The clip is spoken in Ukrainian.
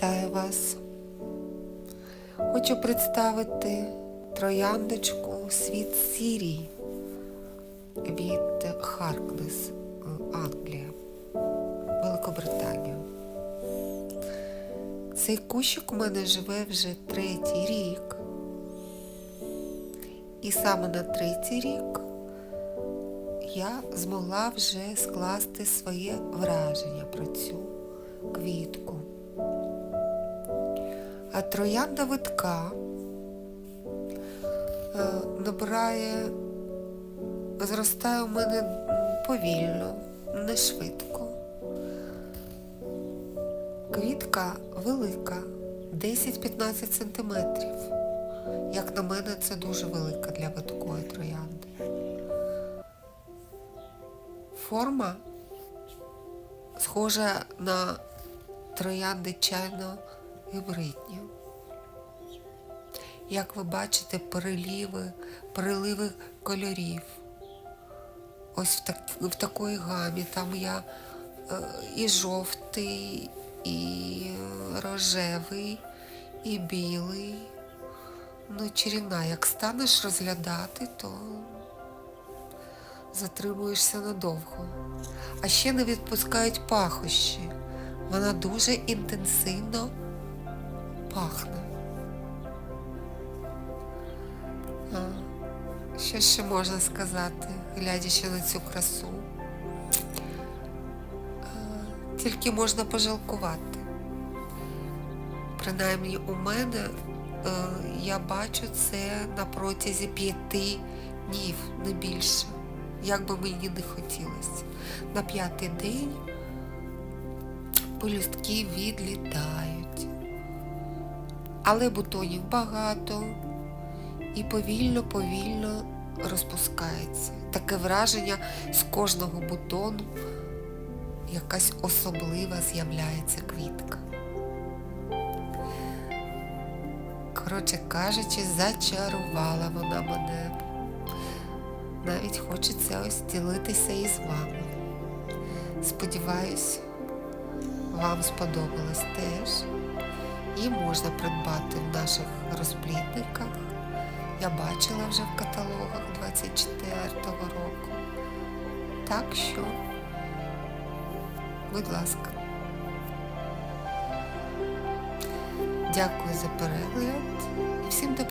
Вітаю вас! Хочу представити трояндочку Світ Сірій від Харкнес, Англія, Великобританія. Цей кущик у мене живе вже третій рік. І саме на третій рік я змогла вже скласти своє враження про цю квітку. А троянда витка е, набирає, зростає у мене повільно, не швидко. Квітка велика, 10-15 сантиметрів. Як на мене, це дуже велика для виткої троянди. Форма схожа на троянди чайно гібридні. Як ви бачите, переліви, переливи кольорів. Ось в, так, в такої гамі. Там я е, і жовтий, і рожевий, і білий. Ну, чарівна, як станеш розглядати, то затримуєшся надовго. А ще не відпускають пахощі. Вона дуже інтенсивно пахне. А, що ще можна сказати, глядячи на цю красу? А, тільки можна пожалкувати. Принаймні у мене е, я бачу це на протязі п'яти днів, не більше. Як би мені не хотілося. На п'ятий день пелюстки відлітають. Але бутонів багато і повільно-повільно розпускається. Таке враження з кожного бутону якась особлива з'являється квітка. Коротше кажучи, зачарувала вона мене. Навіть хочеться ось ділитися із вами. Сподіваюсь, вам сподобалось теж. І можна придбати в наших розплідниках. Я бачила вже в каталогах 24-го року. Так що, будь ласка. Дякую за перегляд і всім до